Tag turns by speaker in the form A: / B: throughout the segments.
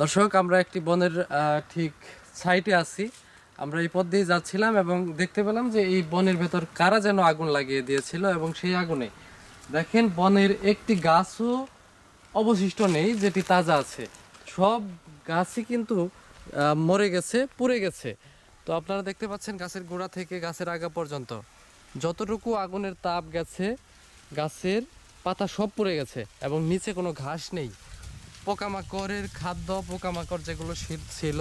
A: দর্শক, আমরা একটি বনের ঠিক সাইটে আছি। আমরা এই পথ দিয়ে যাচ্ছিলাম এবং দেখতে পেলাম যে এই বনের ভেতর কারা যেন আগুন লাগিয়ে দিয়েছিল এবং সেই আগুনে। দেখেন, বনের একটি গাছও অবশিষ্ট নেই, যেটি তাজা আছে। সব গাছই কিন্তু মরে গেছে, পুড়ে গেছে। তো আপনারা দেখতে পাচ্ছেন গাছের গোড়া থেকে গাছের আগা পর্যন্ত। যতটুকু আগুনের তাপ গেছে, গাছের পাতা সব পুড়ে গেছে এবং নিচে কোনো ঘাস নেই। পোকামাকড়ের খাদ্য, পোকামাকড় যেগুলো ছিল,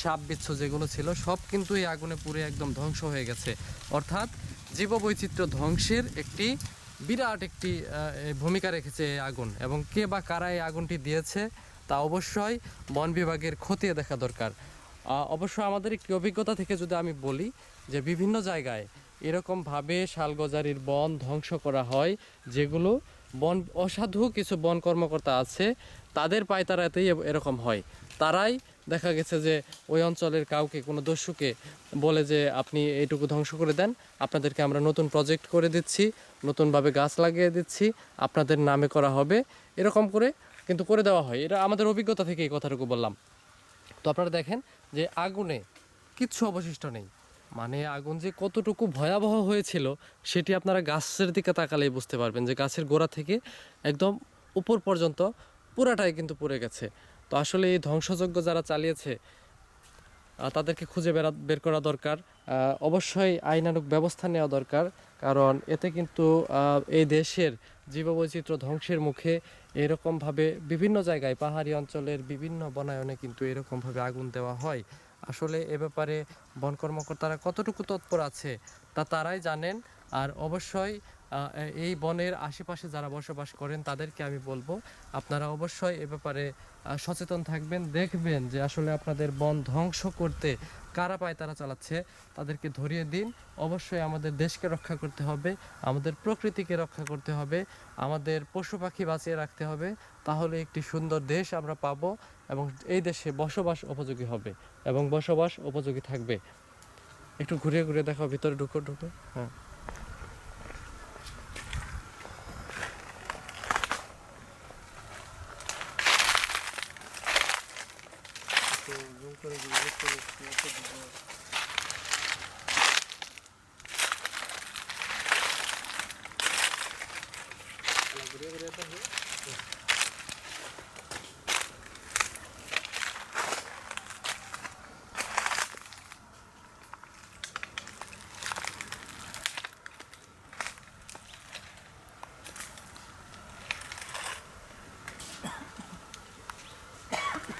A: সাপ বিচ্ছু যেগুলো ছিল, সব কিন্তু এই আগুনে পুড়ে একদম ধ্বংস হয়ে গেছে। অর্থাৎ জীববৈচিত্র্য ধ্বংসের একটি বিরাট একটি ভূমিকা রেখেছে এই আগুন। এবং কে বা কারা এই আগুনটি দিয়েছে তা অবশ্যই বন বিভাগের খতিয়ে দেখা দরকার। অবশ্য আমাদের একটি অভিজ্ঞতা থেকে যদি আমি বলি যে বিভিন্ন জায়গায় এরকমভাবে শালগজারির বন ধ্বংস করা হয়, যেগুলো বন, অসাধু কিছু বন কর্মকর্তা আছে তাদের পায়তারাতেই এরকম হয়। তারাই দেখা গেছে যে ওই অঞ্চলের কাউকে, কোনো দস্যুকে বলে যে আপনি এইটুকু ধ্বংস করে দেন, আপনাদেরকে আমরা নতুন প্রজেক্ট করে দিচ্ছি, নতুনভাবে গাছ লাগিয়ে দিচ্ছি, আপনাদের নামে করা হবে, এরকম করে কিন্তু করে দেওয়া হয়। এটা আমাদের অভিজ্ঞতা থেকে এই কথাটুকু বললাম। তো আপনারা দেখেন যে আগুনে কিচ্ছু অবশিষ্ট নেই। মানে আগুন যে কতটুকু ভয়াবহ হয়েছিল, সেটি আপনারা গাছের দিকে তাকালেই বুঝতে পারবেন যে গাছের গোড়া থেকে একদম উপর পর্যন্ত পুরাটাই কিন্তু পুড়ে গেছে। তো আসলে এই ধ্বংসযজ্ঞ যারা চালিয়েছে তাদেরকে খুঁজে বেরা, বের করা দরকার। অবশ্যই আইনানুক ব্যবস্থা নেওয়া দরকার, কারণ এতে কিন্তু এই দেশের জীববৈচিত্র্য ধ্বংসের মুখে এরকমভাবে বিভিন্ন জায়গায়, পাহাড়ি অঞ্চলের বিভিন্ন বনায়নে কিন্তু এরকমভাবে আগুন দেওয়া হয়। আসলে এ ব্যাপারে বন কর্মকর্তারা কতটুকু তৎপর আছে, তা তারাই জানেন। আর অবশ্যই এই বনের আশেপাশে যারা বসবাস করেন তাদেরকে আমি বলব, আপনারা অবশ্যই এ ব্যাপারে সচেতন থাকবেন, দেখবেন যে আসলে আপনাদের বন ধ্বংস করতে কারা পায় তারা চালাচ্ছে, তাদেরকে ধরিয়ে দিন। অবশ্যই আমাদের দেশকে রক্ষা করতে হবে, আমাদের প্রকৃতিকে রক্ষা করতে হবে, আমাদের পশু পাখি বাঁচিয়ে রাখতে হবে, তাহলে একটি সুন্দর দেশ আমরা পাবো এবং এই দেশে বসবাস উপযোগী হবে এবং বসবাস উপযোগী থাকবে। একটু ঘুরে ঘুরে দেখো ভিতরে ঢুকো ঢুকো হ্যাঁ। Coragioso pelo fruto de Deus. Alegria, alegria da rua.